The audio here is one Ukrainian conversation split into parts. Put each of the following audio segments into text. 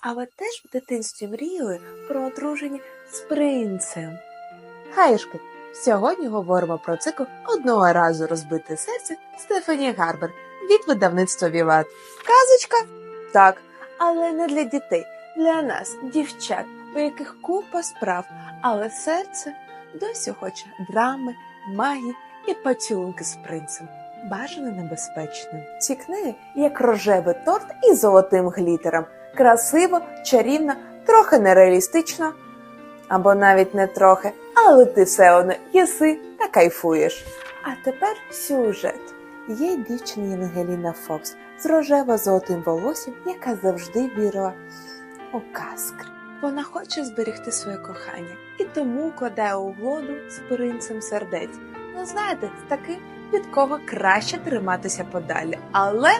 А ви теж в дитинстві мріяли про одруження з принцем? Хаєшки, сьогодні говоримо про цикл одного разу розбите серце Стефані Гарбер від видавництва Віват. Казочка? Так, але не для дітей, для нас, дівчат, у яких купа справ, але серце досі хоче драми, магії і поцілунки з принцем. Бажано небезпечним. Ці книги як рожевий торт із золотим глітером. Красиво, чарівно, трохи нереалістично, або навіть не трохи, але ти все одно їси та кайфуєш. А тепер сюжет. Є дівчина Євангеліна Фокс з рожево-золотим волоссям, яка завжди вірила у казки. Вона хоче зберегти своє кохання і тому кладе угоду з принцем сердець. Ну, знаєте, це такий, від кого краще триматися подалі, але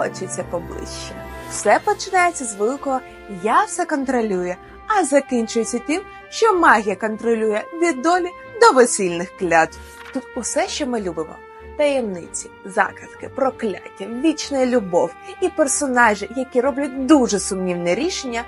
хочеться поближче. Все починається з великого Я все контролюю, а закінчується тим, що магія контролює від долі до весільних клятв. Тут усе, що ми любимо: таємниці, загадки, прокляття, вічна любов і персонажі, які роблять дуже сумнівне рішення,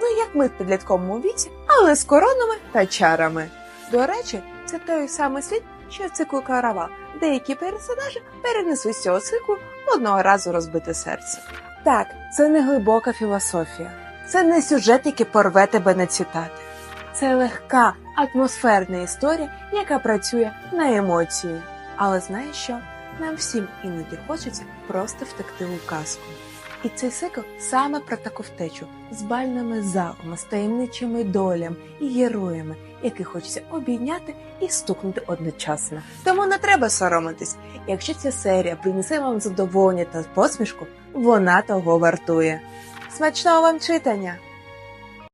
ну як ми в підлітковому віці, але з коронами та чарами. До речі, це той самий світ, що цикл Каравал. Деякі персонажі перенесли з цього циклу одного разу розбите серце. Так, це не глибока філософія, це не сюжет, який порве тебе на цитати. Це легка, атмосферна історія, яка працює на емоції. Але знаєш що? Нам всім іноді хочеться просто втекти у казку. І цей цикл саме про таку втечу з бальними залами, з таємничими долями і героями, яких хочеться обійняти і стукнути одночасно. Тому не треба соромитись. Якщо ця серія принесе вам задоволення та посмішку, вона того вартує. Смачного вам читання!